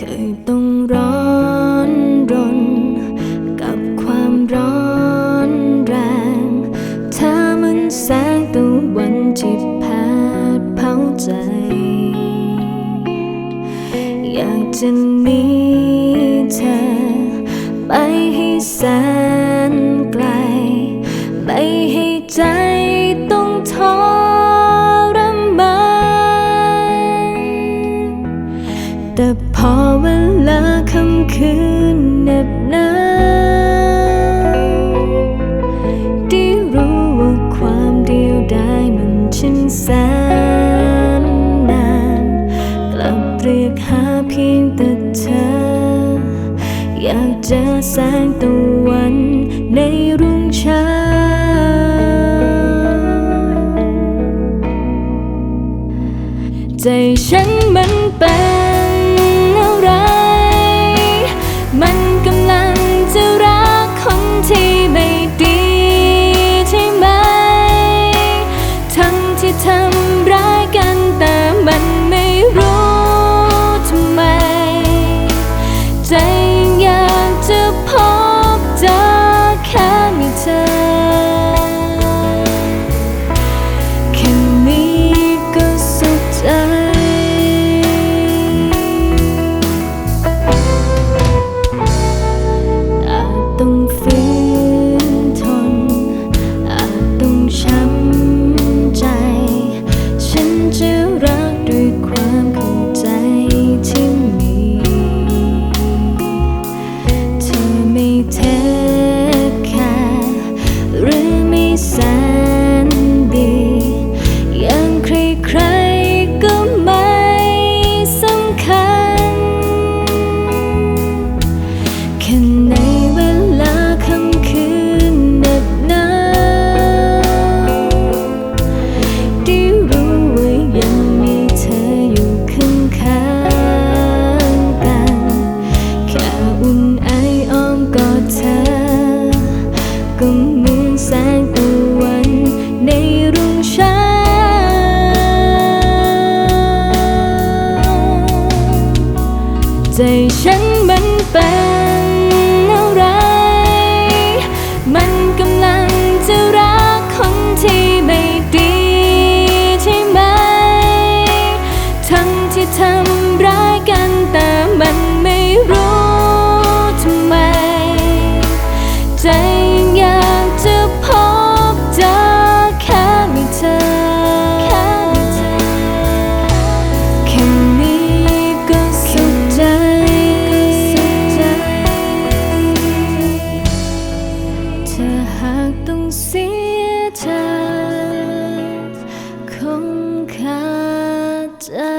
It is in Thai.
เคยต้องร้อนรน กับความร้อนแรงเธอมันแสงตะวันที่แผดเผาใจ อยากจะมีเธอ ไปให้แสนไกลไปให้ใจต้องท้นแต่ พอเวลาค่ำคืนเหน็บหนาวได้รู้ว่าความเดียวดายมันช่างแสนนาน กลับเรียกหาเพียงแต่เธอ อยากเจอแสงตะวันในรุ่งเช้าใจฉัน ใจฉัน อหากต้องเสียเธอคงขาดใจ